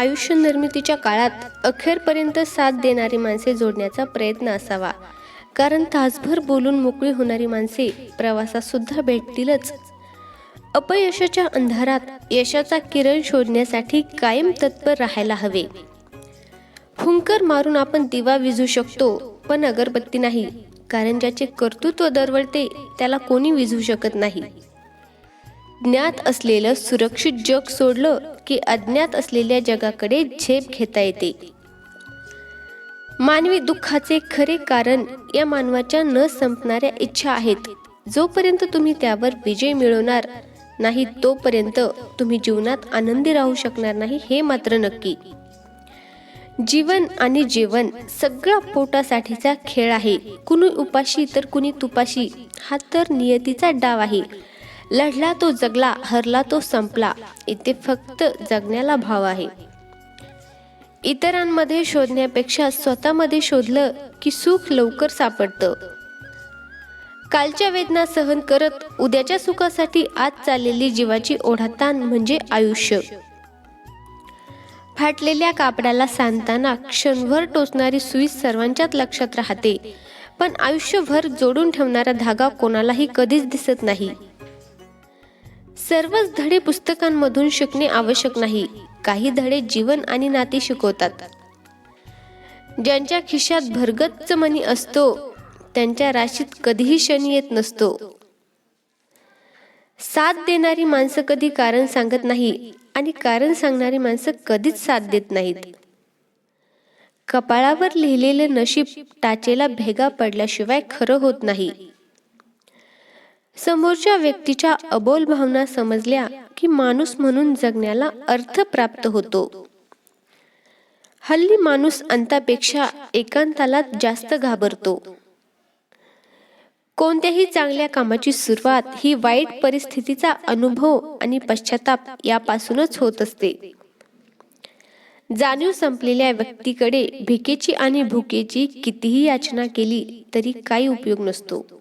आयुष्य निर्मितीच्या काळात अखेरपर्यंत साथ देणारी माणसे जोडण्याचा प्रयत्न असावा. कारण तासभर बोलून मोकळी होणारी माणसे प्रवासात सुद्धा भेटतीलच. अपयशाच्या अंधारात यशाचा किरण शोधण्यासाठी कायम तत्पर राहायला हवे. हुंकर मारून आपण दिवा विझू शकतो पण अगरबत्ती नाही. कारण ज्याचे कर्तृत्व दरवळते त्याला कोणी विझू शकत नाही. ज्ञात असलेलं सुरक्षित जग सोडलं की अज्ञात असलेल्या जगाकडे झेप घेता येते. मानवी दुःखाचे खरे कारण या मानवाच्या न संपणाऱ्या इच्छा आहेत. जोपर्यंत तुम्ही त्यावर विजय मिळवणार नाही तोपर्यंत तुम्ही जीवनात आनंदी राहू शकणार नाही हे मात्र नक्की. जीवन आणि जेवण सगळा पोटासाठीचा खेळ आहे. कुणी उपाशी तर कुणी तुपाशी हा तर नियतीचा डाव आहे. लढला तो जगला हरला तो संपला. इथे फक्त जगण्याला भाव आहे. इतरांमध्ये शोधण्यापेक्षा स्वतःमध्ये शोधलं की सुख लवकर सापडतं. कालच्या वेदना सहन करत उद्याच्या सुखासाठी आज चाललेली जीवाची ओढाताण म्हणजे आयुष्य. फाटलेल्या कापडाला सांधताना क्षणभर टोचणारी सुई सर्वांच्याच लक्षात राहते. पण आयुष्यभर जोडून ठेवणारा धागा कोणालाही कधीच दिसत नाही. सर्वच धडे पुस्तकांमधून शिकणे आवश्यक नाही. काही धडे जीवन आणि नाते शिकवतात. ज्यांच्या खिशात भरगच्च मनी असतो त्यांच्या राशीत कधीही शनी येत नसतो. साथ देणारी माणसं कधी कारण सांगत नाही आणि कारण सांगणारी माणसं कधीच साथ देत नाहीत. कपाळावर लिहिलेले नशीब टाचेला भेगा पडल्याशिवाय खरं होत नाही. समोरच्या व्यक्तीच्या अबोल भावना समजल्या की माणूस म्हणून जगण्याला अर्थ प्राप्त होतो. हल्ली माणूस अंतापेक्षा एकांताला जास्त घाबरतो. कोणत्याही चांगल्या कामाची सुरुवात ही वाईट परिस्थितीचा अनुभव आणि पश्चाताप यापासूनच होत असते. जाणीव संपलेल्या व्यक्तीकडे भिकेची आणि भुकेची कितीही याचना केली तरी काही उपयोग नसतो.